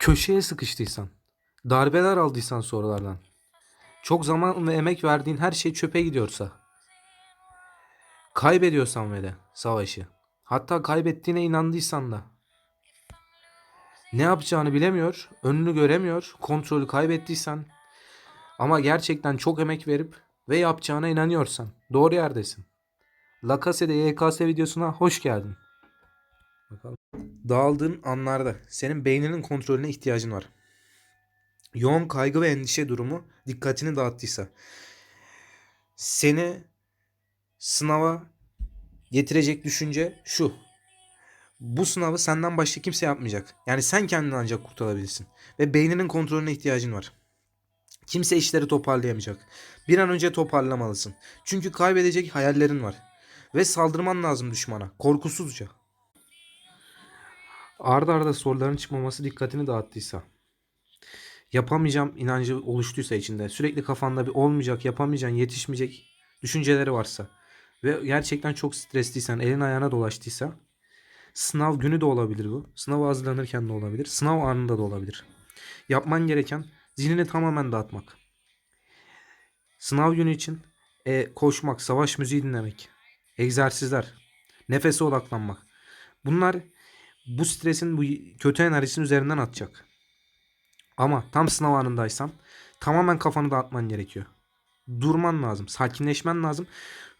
köşeye sıkıştıysan, darbeler aldıysan sorulardan, çok zaman ve emek verdiğin her şey çöpe gidiyorsa, kaybediyorsan ve de savaşı, hatta kaybettiğine inandıysan da, ne yapacağını bilemiyor, önünü göremiyor, kontrolü kaybettiysen ama gerçekten çok emek verip ve yapacağına inanıyorsan doğru yerdesin. La Casa de YKS videosuna hoş geldin. Bakalım. Dağıldığın anlarda senin beyninin kontrolüne ihtiyacın var. Yoğun kaygı ve endişe durumu dikkatini dağıttıysa seni sınava getirecek düşünce şu. Bu sınavı senden başka kimse yapmayacak. Yani sen kendini ancak kurtarabilirsin. Ve beyninin kontrolüne ihtiyacın var. Kimse işleri toparlayamayacak. Bir an önce toparlamalısın. Çünkü kaybedecek hayallerin var. Ve saldırman lazım düşmana. Korkusuzca. Arda arda soruların çıkmaması dikkatini dağıttıysa. Yapamayacağım inancı oluştuysa içinde. Sürekli kafanda bir olmayacak, yapamayacaksın, yetişmeyecek düşünceleri varsa. Ve gerçekten çok stresliysen, elin ayağına dolaştıysa. Sınav günü de olabilir bu. Sınava hazırlanırken de olabilir. Sınav anında da olabilir. Yapman gereken zihnini tamamen dağıtmak. Sınav günü için e, koşmak, savaş müziği dinlemek, egzersizler, nefese odaklanmak. Bunlar bu stresin, bu kötü enerjisinin üzerinden atacak. Ama tam sınav anındaysan tamamen kafanı dağıtman gerekiyor. Durman lazım, sakinleşmen lazım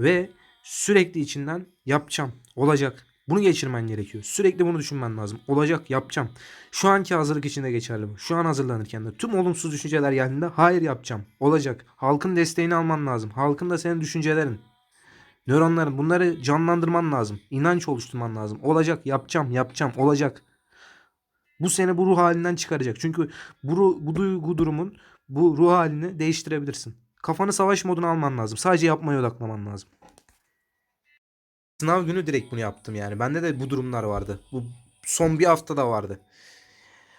ve sürekli içinden yapacağım, olacak. Bunu geçirmen gerekiyor. Sürekli bunu düşünmen lazım. Olacak, yapacağım. Şu anki hazırlık içinde geçerli bu. Şu an hazırlanırken de tüm olumsuz düşünceler geldiğinde hayır yapacağım. Olacak. Halkın desteğini alman lazım. Halkın da senin düşüncelerin. Nöronların bunları canlandırman lazım. İnanç oluşturman lazım. Olacak, yapacağım, yapacağım, olacak. Bu seni bu ruh halinden çıkaracak. Çünkü bu, bu duygu durumun bu ruh halini değiştirebilirsin. Kafanı savaş moduna alman lazım. Sadece yapmaya odaklaman lazım. Sınav günü direkt bunu yaptım yani. Bende de bu durumlar vardı. Bu son bir hafta da vardı.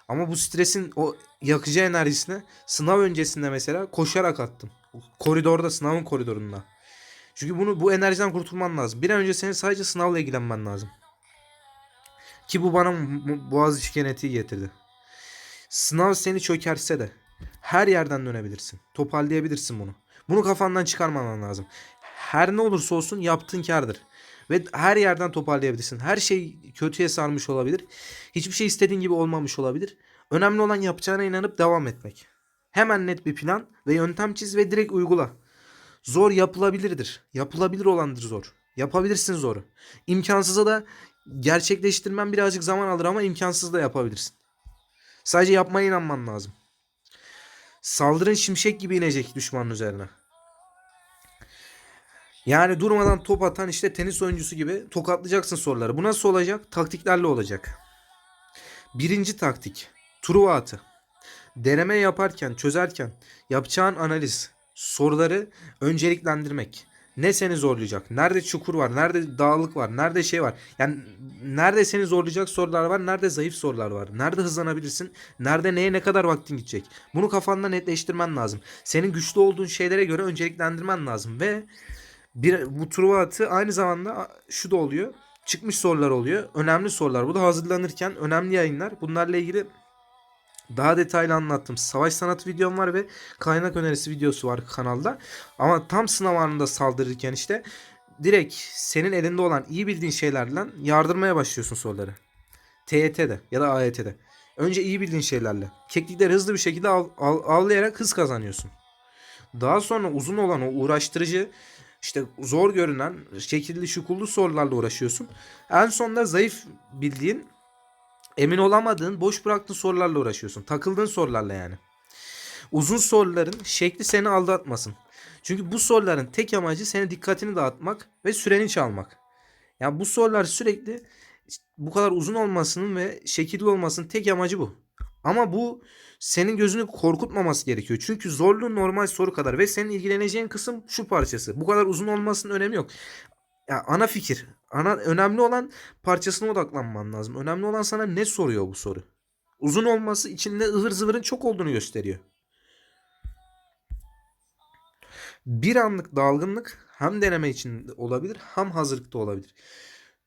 Ama bu stresin o yakıcı enerjisini sınav öncesinde mesela koşarak attım. Koridorda, sınavın koridorunda. Çünkü bunu bu enerjiden kurtulman lazım. Bir an önce senin sadece sınavla ilgilenmen lazım. Ki bu bana mu- boğaz genetiği getirdi. Sınav seni çökerse de her yerden dönebilirsin. Toparlayabilirsin bunu. Bunu kafandan çıkarmaman lazım. Her ne olursa olsun yaptığın kardır. Ve her yerden toparlayabilirsin. Her şey kötüye sarmış olabilir. Hiçbir şey istediğin gibi olmamış olabilir. Önemli olan yapacağına inanıp devam etmek. Hemen net bir plan ve yöntem çiz ve direkt uygula. Zor yapılabilirdir. Yapılabilir olandır zor. Yapabilirsin zoru. İmkansıza da gerçekleştirmen birazcık zaman alır ama imkansız da yapabilirsin. Sadece yapmaya inanman lazım. Saldırın şimşek gibi inecek düşmanın üzerine. Yani durmadan top atan işte tenis oyuncusu gibi tokatlayacaksın soruları. Bu nasıl olacak? Taktiklerle olacak. Birinci taktik. Truva atı. Deneme yaparken, çözerken yapacağın analiz, soruları önceliklendirmek. Ne seni zorlayacak? Nerede çukur var? Nerede dağlık var? Nerede şey var? Yani nerede seni zorlayacak sorular var? Nerede zayıf sorular var? Nerede hızlanabilirsin? Nerede neye ne kadar vaktin gidecek? Bunu kafanda netleştirmen lazım. Senin güçlü olduğun şeylere göre önceliklendirmen lazım ve bir bu Truva atı aynı zamanda şu da oluyor. Çıkmış sorular oluyor. Önemli sorular. Bu da hazırlanırken önemli yayınlar. Bunlarla ilgili daha detaylı anlattım. Savaş sanatı videom var ve kaynak önerisi videosu var kanalda. Ama tam sınav anında saldırırken işte direkt senin elinde olan iyi bildiğin şeylerle yardırmaya başlıyorsun soruları. TYT'de ya da AYT'de. Önce iyi bildiğin şeylerle. Keklikleri hızlı bir şekilde al, avlayarak hız kazanıyorsun. Daha sonra uzun olan o uğraştırıcı işte zor görünen şekilli şukullu sorularla uğraşıyorsun. En sonunda zayıf bildiğin emin olamadığın boş bıraktığın sorularla uğraşıyorsun. Takıldığın sorularla yani. Uzun soruların şekli seni aldatmasın. Çünkü bu soruların tek amacı senin dikkatini dağıtmak ve süreni çalmak. Yani bu sorular sürekli bu kadar uzun olmasının ve şekilli olmasının tek amacı bu. Ama bu senin gözünü korkutmaması gerekiyor. Çünkü zorluğu normal soru kadar ve senin ilgileneceğin kısım şu parçası. Bu kadar uzun olmasının önemi yok. Ya ana fikir, ana önemli olan parçasına odaklanman lazım. Önemli olan sana ne soruyor bu soru. Uzun olması içinde ıvır zıvırın çok olduğunu gösteriyor. Bir anlık dalgınlık hem deneme için olabilir hem hazırlıkta olabilir.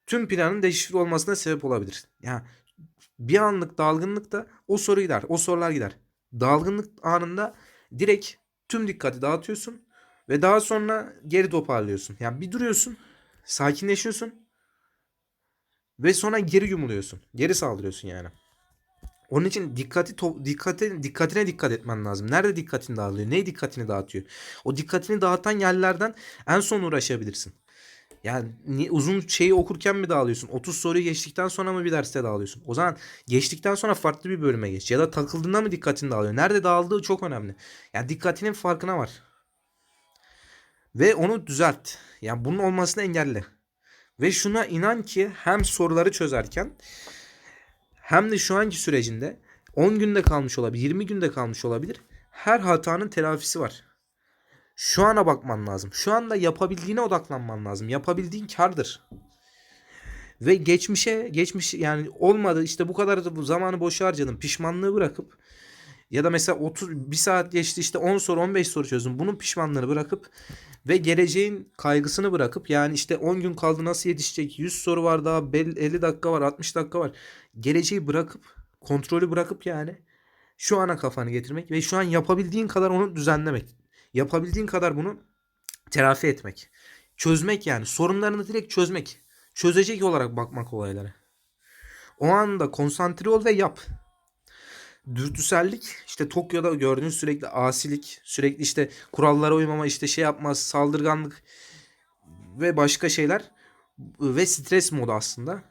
Tüm planın deşifre olmasına sebep olabilir. Ya Bir anlık dalgınlıkta o soru gider. O sorular gider. Dalgınlık anında direkt tüm dikkati dağıtıyorsun ve daha sonra geri toparlıyorsun. Yani bir duruyorsun, sakinleşiyorsun ve sonra geri yumuluyorsun. Geri saldırıyorsun yani. Onun için dikkati dikkate, dikkatine dikkat etmen lazım. Nerede dikkatin dağılıyor? Ne dikkatini dağıtıyor? O dikkatini dağıtan yerlerden en son uğraşabilirsin. Yani ni- uzun şeyi okurken mi dağılıyorsun? 30 soruyu geçtikten sonra mı bir derste dağılıyorsun? O zaman geçtikten sonra farklı bir bölüme geç. Ya da takıldığında mı dikkatin dağılıyor? Nerede dağıldığı çok önemli. Yani dikkatinin farkına var. Ve onu düzelt. Yani bunun olmasını engelle. Ve şuna inan ki hem soruları çözerken hem de şu anki sürecinde 10 günde kalmış olabilir, 20 günde kalmış olabilir. Her hatanın telafisi var. Şu ana bakman lazım. Şu anda yapabildiğine odaklanman lazım. Yapabildiğin kardır. Ve geçmişe, geçmiş yani olmadı işte bu kadar da bu zamanı boş harcadım. Pişmanlığı bırakıp ya da mesela 30 bir saat geçti işte 10 soru 15 soru çözdüm. Bunun pişmanlığını bırakıp ve geleceğin kaygısını bırakıp yani işte 10 gün kaldı nasıl yetişecek? 100 soru var daha 50 dakika var 60 dakika var. Geleceği bırakıp kontrolü bırakıp yani şu ana kafanı getirmek ve şu an yapabildiğin kadar onu düzenlemek. Yapabildiğin kadar bunu telafi etmek. Çözmek yani sorunlarını direkt çözmek. Çözecek olarak bakmak olaylara. O anda konsantre ol ve yap. Dürtüsellik işte Tokyo'da gördüğünüz sürekli asilik, sürekli işte kurallara uymama, işte şey yapmaz, saldırganlık ve başka şeyler ve stres modu aslında.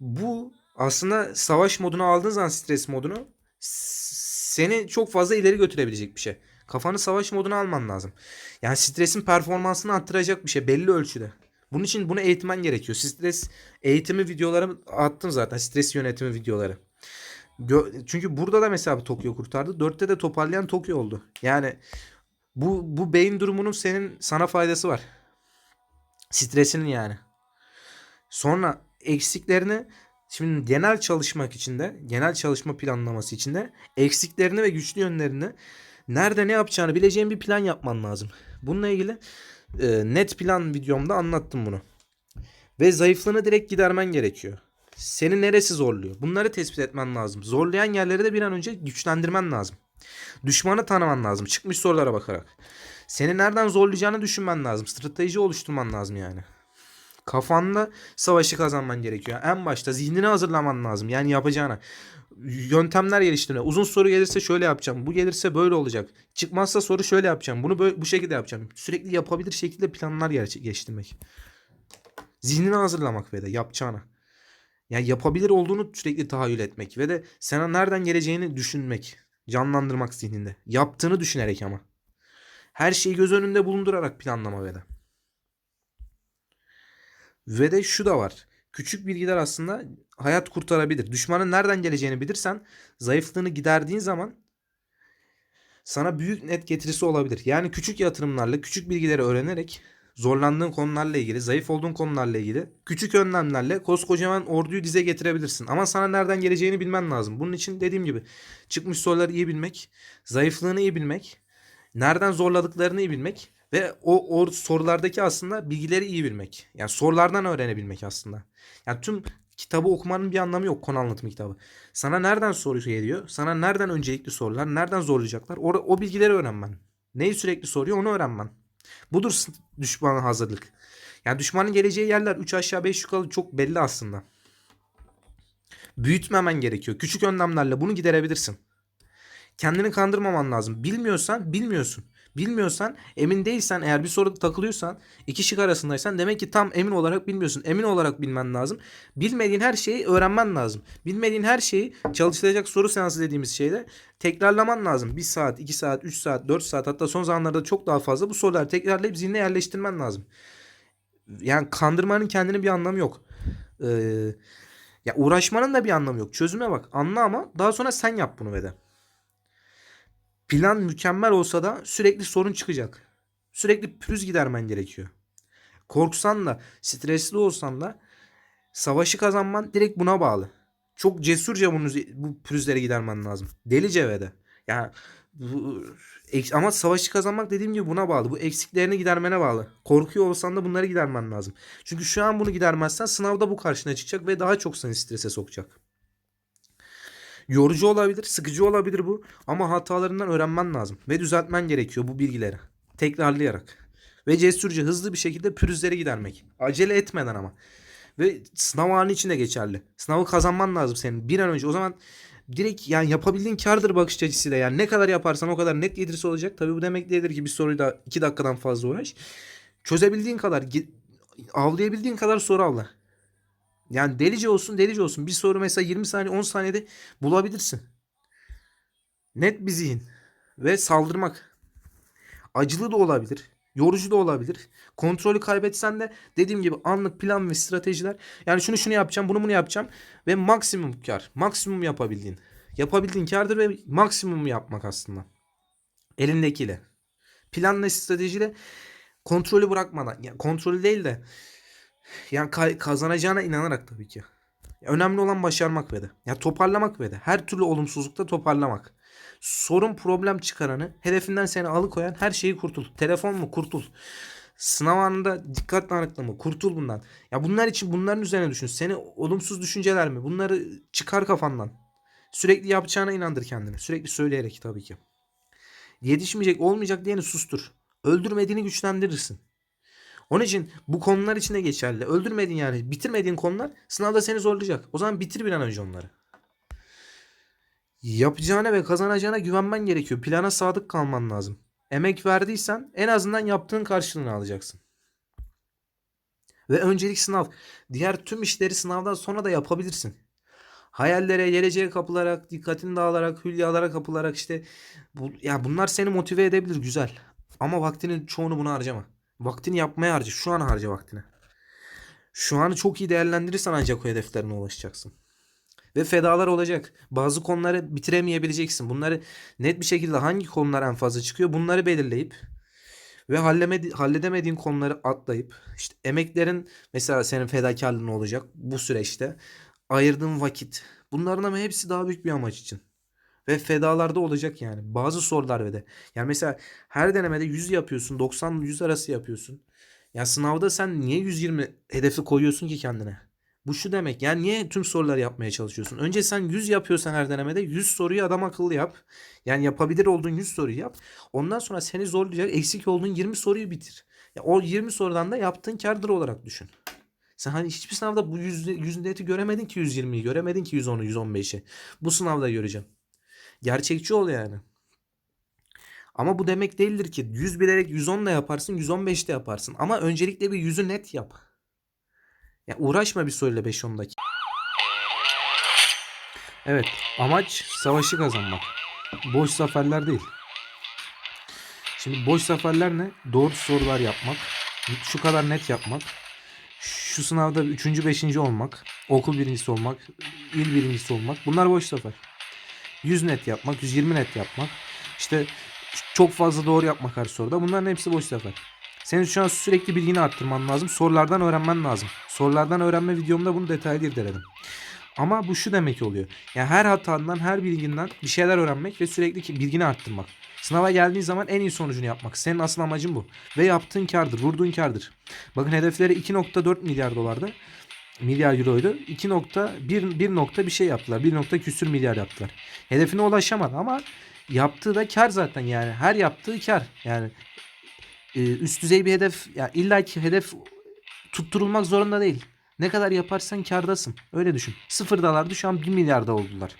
Bu aslında savaş modunu aldığın zaman stres modunu seni çok fazla ileri götürebilecek bir şey. Kafanı savaş moduna alman lazım. Yani stresin performansını arttıracak bir şey belli ölçüde. Bunun için bunu eğitmen gerekiyor. Stres eğitimi videoları attım zaten. Stres yönetimi videoları. Çünkü burada da mesela Tokyo kurtardı. Dörtte de toparlayan Tokyo oldu. Yani bu bu beyin durumunun senin sana faydası var. Stresinin yani. Sonra eksiklerini şimdi genel çalışmak için de genel çalışma planlaması için de eksiklerini ve güçlü yönlerini nerede ne yapacağını bileceğin bir plan yapman lazım. Bununla ilgili e, net plan videomda anlattım bunu. Ve zayıflığını direkt gidermen gerekiyor. Seni neresi zorluyor? Bunları tespit etmen lazım. Zorlayan yerleri de bir an önce güçlendirmen lazım. Düşmanı tanıman lazım. Çıkmış sorulara bakarak. Seni nereden zorlayacağını düşünmen lazım. Strateji oluşturman lazım yani. Kafanda savaşı kazanman gerekiyor. En başta zihnini hazırlaman lazım. Yani yapacağına. Yöntemler geliştirme. Uzun soru gelirse şöyle yapacağım. Bu gelirse böyle olacak. Çıkmazsa soru şöyle yapacağım. Bunu böyle, bu şekilde yapacağım. Sürekli yapabilir şekilde planlar gerçekleştirmek. Zihnini hazırlamak ve de yapacağına. Yani yapabilir olduğunu sürekli tahayyül etmek ve de sana nereden geleceğini düşünmek. Canlandırmak zihninde. Yaptığını düşünerek ama. Her şeyi göz önünde bulundurarak planlama ve de. Ve de şu da var. Küçük bilgiler aslında hayat kurtarabilir. Düşmanın nereden geleceğini bilirsen zayıflığını giderdiğin zaman sana büyük net getirisi olabilir. Yani küçük yatırımlarla, küçük bilgileri öğrenerek zorlandığın konularla ilgili, zayıf olduğun konularla ilgili küçük önlemlerle koskocaman orduyu dize getirebilirsin. Ama sana nereden geleceğini bilmen lazım. Bunun için dediğim gibi çıkmış soruları iyi bilmek, zayıflığını iyi bilmek, nereden zorladıklarını iyi bilmek ve o, o sorulardaki aslında bilgileri iyi bilmek. Yani sorulardan öğrenebilmek aslında. Yani tüm kitabı okumanın bir anlamı yok konu anlatımı kitabı. Sana nereden soru geliyor? Sana nereden öncelikli sorular? Nereden zorlayacaklar? O, o bilgileri öğrenmen. Neyi sürekli soruyor onu öğrenmen. Budur düşmana hazırlık. Yani düşmanın geleceği yerler 3 aşağı 5 yukarı çok belli aslında. Büyütmemen gerekiyor. Küçük önlemlerle bunu giderebilirsin. Kendini kandırmaman lazım. Bilmiyorsan bilmiyorsun. Bilmiyorsan emin değilsen eğer bir soruda takılıyorsan iki şık arasındaysan demek ki tam emin olarak bilmiyorsun. Emin olarak bilmen lazım. Bilmediğin her şeyi öğrenmen lazım. Bilmediğin her şeyi çalıştıracak soru seansı dediğimiz şeyde tekrarlaman lazım. 1 saat, 2 saat, 3 saat, 4 saat hatta son zamanlarda çok daha fazla bu soruları tekrarlayıp zihnine yerleştirmen lazım. Yani kandırmanın kendine bir anlamı yok. Ee, ya uğraşmanın da bir anlamı yok. Çözüme bak. Anla ama daha sonra sen yap bunu ve. Plan mükemmel olsa da sürekli sorun çıkacak. Sürekli pürüz gidermen gerekiyor. Korksan da, stresli olsan da savaşı kazanman direkt buna bağlı. Çok cesurca bunu, bu pürüzleri gidermen lazım. Delice ve de. Yani bu, ama savaşı kazanmak dediğim gibi buna bağlı. Bu eksiklerini gidermene bağlı. Korkuyor olsan da bunları gidermen lazım. Çünkü şu an bunu gidermezsen sınavda bu karşına çıkacak ve daha çok seni strese sokacak. Yorucu olabilir, sıkıcı olabilir bu ama hatalarından öğrenmen lazım ve düzeltmen gerekiyor bu bilgileri. Tekrarlayarak ve cesurca hızlı bir şekilde pürüzleri gidermek. Acele etmeden ama. Ve sınav anı için de geçerli. Sınavı kazanman lazım senin bir an önce. O zaman direkt yani yapabildiğin kardır bakış açısıyla. Yani ne kadar yaparsan o kadar net getirisi olacak. Tabii bu demek değildir ki bir soruyu da 2 dakikadan fazla uğraş. Çözebildiğin kadar, avlayabildiğin kadar soru avla. Yani delice olsun delice olsun. Bir soru mesela 20 saniye 10 saniyede bulabilirsin. Net bir zihin. Ve saldırmak. Acılı da olabilir. Yorucu da olabilir. Kontrolü kaybetsen de dediğim gibi anlık plan ve stratejiler. Yani şunu şunu yapacağım, bunu bunu yapacağım. Ve maksimum kar. Maksimum yapabildiğin. Yapabildiğin kardır ve maksimum yapmak aslında. Elindekiyle. Planla stratejiyle kontrolü bırakmadan. Yani kontrolü değil de yani ka- kazanacağına inanarak tabii ki. Önemli olan başarmak ve de. Ya toparlamak ve de. Her türlü olumsuzlukta toparlamak. Sorun problem çıkaranı, hedefinden seni alıkoyan her şeyi kurtul. Telefon mu kurtul. Sınav anında dikkat dağınıklığı mı kurtul bundan. Ya bunlar için bunların üzerine düşün. Seni olumsuz düşünceler mi? Bunları çıkar kafandan. Sürekli yapacağına inandır kendini. Sürekli söyleyerek tabii ki. Yetişmeyecek, olmayacak diyeni sustur. Öldürmediğini güçlendirirsin. Onun için bu konular için geçerli. Öldürmediğin yani bitirmediğin konular sınavda seni zorlayacak. O zaman bitir bir an önce onları. Yapacağına ve kazanacağına güvenmen gerekiyor. Plana sadık kalman lazım. Emek verdiysen en azından yaptığın karşılığını alacaksın. Ve öncelik sınav. Diğer tüm işleri sınavdan sonra da yapabilirsin. Hayallere, geleceğe kapılarak, dikkatini dağılarak, hülyalara kapılarak işte bu, ya bunlar seni motive edebilir güzel. Ama vaktinin çoğunu buna harcama. Vaktini yapmaya harca. Şu an harca vaktini. Şu anı çok iyi değerlendirirsen ancak o hedeflerine ulaşacaksın. Ve fedalar olacak. Bazı konuları bitiremeyebileceksin. Bunları net bir şekilde hangi konular en fazla çıkıyor bunları belirleyip ve halledemediğin konuları atlayıp işte emeklerin mesela senin fedakarlığın olacak bu süreçte. Ayırdığın vakit. Bunların ama hepsi daha büyük bir amaç için. Ve fedalarda olacak yani. Bazı sorular ve de. Yani mesela her denemede 100 yapıyorsun. 90-100 arası yapıyorsun. Ya sınavda sen niye 120 hedefi koyuyorsun ki kendine? Bu şu demek. Yani niye tüm soruları yapmaya çalışıyorsun? Önce sen 100 yapıyorsan her denemede 100 soruyu adam akıllı yap. Yani yapabilir olduğun 100 soruyu yap. Ondan sonra seni zorlayacak eksik olduğun 20 soruyu bitir. Ya o 20 sorudan da yaptığın kardır olarak düşün. Sen hani hiçbir sınavda bu 100, 100 neti göremedin ki 120'yi, göremedin ki 110'u, 115'i. Bu sınavda göreceğim. Gerçekçi ol yani. Ama bu demek değildir ki 100 bilerek 110 da yaparsın, 115 de yaparsın. Ama öncelikle bir 100'ü net yap. Ya uğraşma bir soruyla 5-10 dakika. Evet, amaç savaşı kazanmak. Boş zaferler değil. Şimdi boş zaferler ne? Doğru sorular yapmak. Şu kadar net yapmak. Şu sınavda 3. 5. olmak. Okul birincisi olmak. il birincisi olmak. Bunlar boş zafer. 100 net yapmak. 120 net yapmak. İşte çok fazla doğru yapmak her soruda. Bunların hepsi boş zafer. Senin şu an sürekli bilgini arttırman lazım. Sorulardan öğrenmen lazım. Sorulardan öğrenme videomda bunu detaylı irdeledim. Ama bu şu demek oluyor. Yani her hatandan, her bilginden bir şeyler öğrenmek ve sürekli bilgini arttırmak. Sınava geldiğin zaman en iyi sonucunu yapmak. Senin asıl amacın bu. Ve yaptığın kardır, vurduğun kardır. Bakın hedefleri 2.4 milyar dolardı. Milyar euroydu. 2.1 1 nokta bir şey yaptılar. 1 nokta küsür milyar yaptılar. Hedefine ulaşamadı ama yaptığı da kar zaten yani. Her yaptığı kar. Yani e, üst düzey bir hedef ya illa ki hedef tutturulmak zorunda değil. Ne kadar yaparsan kardasın. Öyle düşün. Sıfırdalardı şu an 1 milyarda oldular.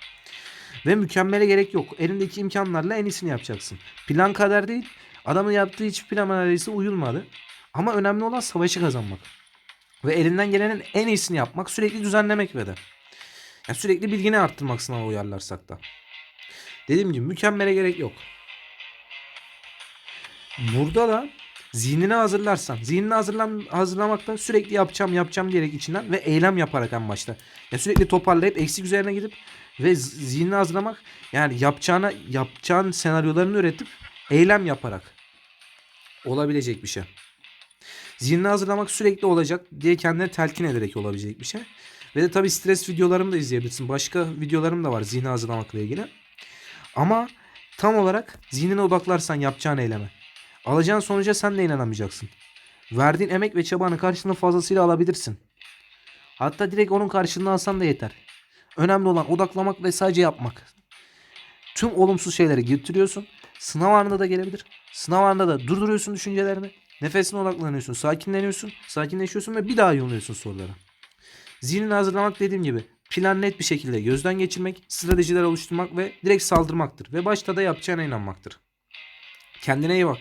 Ve mükemmele gerek yok. Elindeki imkanlarla en iyisini yapacaksın. Plan kadar değil. Adamın yaptığı hiç plan analizi uyulmadı. Ama önemli olan savaşı kazanmak. Ve elinden gelenin en iyisini yapmak. Sürekli düzenlemek ve de. Yani sürekli bilgini arttırmak sınava uyarlarsak da. Dediğim gibi mükemmele gerek yok. Burada da zihnini hazırlarsan, zihnini hazırlan, hazırlamakta sürekli yapacağım yapacağım diyerek içinden ve eylem yaparak en başta. Ya sürekli toparlayıp eksik üzerine gidip ve zihnini hazırlamak yani yapacağına yapacağın senaryolarını üretip eylem yaparak olabilecek bir şey. Zihnini hazırlamak sürekli olacak diye kendine telkin ederek olabilecek bir şey. Ve de tabii stres videolarımı da izleyebilirsin. Başka videolarım da var zihni hazırlamakla ilgili. Ama tam olarak zihnine odaklarsan yapacağın eyleme. Alacağın sonuca sen de inanamayacaksın. Verdiğin emek ve çabanın karşılığını fazlasıyla alabilirsin. Hatta direkt onun karşılığını alsan da yeter. Önemli olan odaklamak ve sadece yapmak. Tüm olumsuz şeyleri getiriyorsun. Sınav anında da gelebilir. Sınav anında da durduruyorsun düşüncelerini. Nefesine odaklanıyorsun. Sakinleniyorsun. Sakinleşiyorsun ve bir daha yolluyorsun sorulara. Zihnini hazırlamak dediğim gibi plan net bir şekilde gözden geçirmek, stratejiler oluşturmak ve direkt saldırmaktır. Ve başta da yapacağına inanmaktır. Kendine iyi bak.